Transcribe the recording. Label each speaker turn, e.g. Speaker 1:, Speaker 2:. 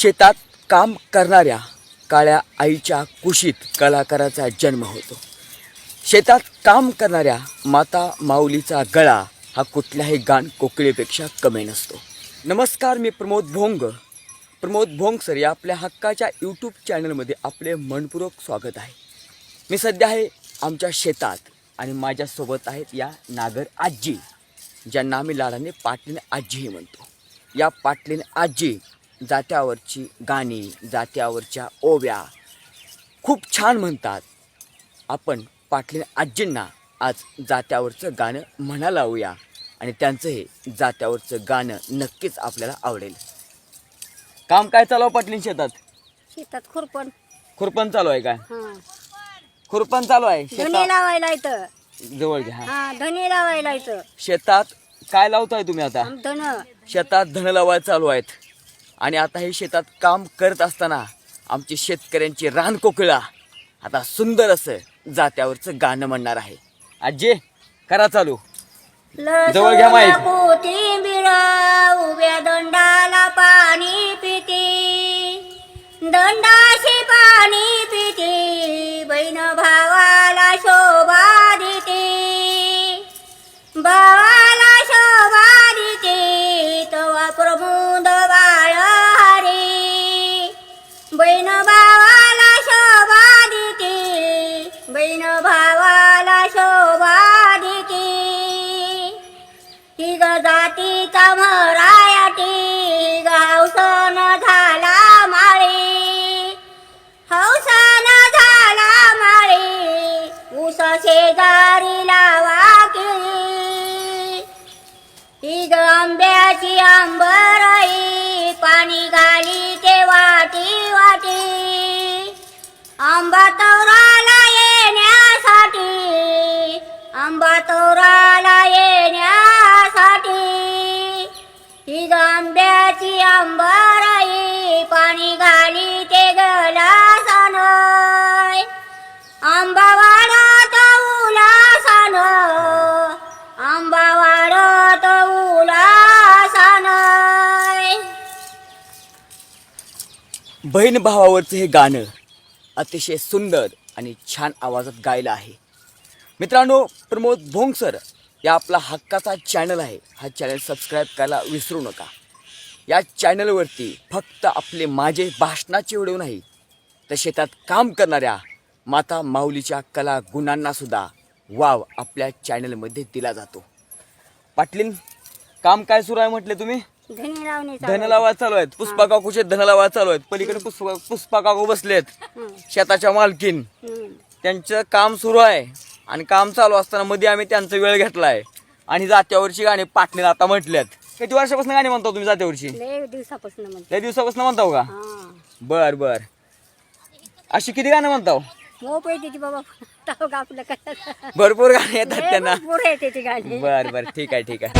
Speaker 1: शेतात काम करणाऱ्या काळ्या आईच्या कुशीत कलाकाराचा जन्म होतो. शेतात काम करणाऱ्या माता माऊलीचा गळा हा कुठल्याही गाण कोकिळेपेक्षा कमी नसतो. नमस्कार मी प्रमोद भोंग. प्रमोद भोंग सर या आपल्या हक्काच्या यूट्यूब चॅनलमध्ये आपले मनपूर्वक स्वागत आहे. मी सध्या आहे आमच्या शेतात आणि माझ्यासोबत आहेत या नागर आजी ज्यांना आम्ही लाडाने पाटलीने आजीही म्हणतो. या पाटलीने आजी जात्यावरची गाणी जात्यावरच्या ओव्या खूप छान म्हणतात. आपण पाटलीने आजींना आज जात्यावरचं गाणं म्हणा लावूया आणि त्यांचं हे जात्यावरचं गाणं नक्कीच आपल्याला आवडेल. काम काय चालू आहे पाटलीन शेतात?
Speaker 2: शेतात खुरपण.
Speaker 1: खुरपण चालू आहे काय
Speaker 2: हा.
Speaker 1: खुरपण चालू आहे?
Speaker 2: धने
Speaker 1: शेतात?
Speaker 2: लावायला
Speaker 1: जवळ घ्या. हा.
Speaker 2: हा धने लावायला
Speaker 1: शेतात काय लावताय तुम्ही आता?
Speaker 2: धन.
Speaker 1: शेतात धन लावायला चालू आहेत. आणि आता हे शेतात काम करत असताना आमची शेतकऱ्यांची रान कोकिळा आता सुंदर असं जात्यावरचं गाणं म्हणणार आहे. आजी करा चालू. जवळ घ्या
Speaker 2: उभ्या दंडाला पाणी पिती. दंडाशी पाणी पिती बहीण भावाला शोभा देते. भावाला तिचा मरायाटी गावसन झाला माळी. हौसन झाला माळी. उस शेजारीला गांब्याची आंबाराई पाणी घाली ते गलासान. आंबा वाढत उलासान. आंबा वाढत उलासान.
Speaker 1: बहीण भावावरचं हे गाणं अतिशय सुंदर आणि छान आवाजात गायलं आहे. मित्रांनो प्रमोद भोंग सर या आपला हक्काचा चॅनल आहे. हा चॅनल सबस्क्राईब करायला विसरू नका. या चॅनलवरती फक्त आपले माझे भाषणाचे व्हिडिओ नाही तर शेतात काम करणाऱ्या माता माऊलीच्या कला गुणांना सुद्धा वाव आपल्या चॅनलमध्ये दिला जातो. पाटलीन काम काय सुरू आहे म्हटले तुम्ही?
Speaker 2: धनी लावणी
Speaker 1: धन लावा चालू आहेत. पुष्पा काकूचे धन लावा चालू आहेत. पलीकडे पुष्पा पुष्पा काकू बसलेत. शेताच्या मालकीन. त्यांचं काम सुरू आहे. आणि काम चालू असताना मध्ये आम्ही त्यांचा वेळ घेतलाय. आणि जात्यावरची गाणी पाटणे आता म्हटल्यात. किती वर्षापासून गाणी म्हणता तुम्ही जात्यावरची
Speaker 2: लय दिवसापासून म्हणते.
Speaker 1: लय दिवसापासून म्हणताव का?
Speaker 2: हा.
Speaker 1: बर बर. अशी किती गाणं म्हणताव
Speaker 2: बाबा. ताव का आपलं काय?
Speaker 1: भरपूर गाणी येतात त्यांना.
Speaker 2: भरपूर येते ती गाणी.
Speaker 1: बर बर. ठीक आहे ठीक आहे.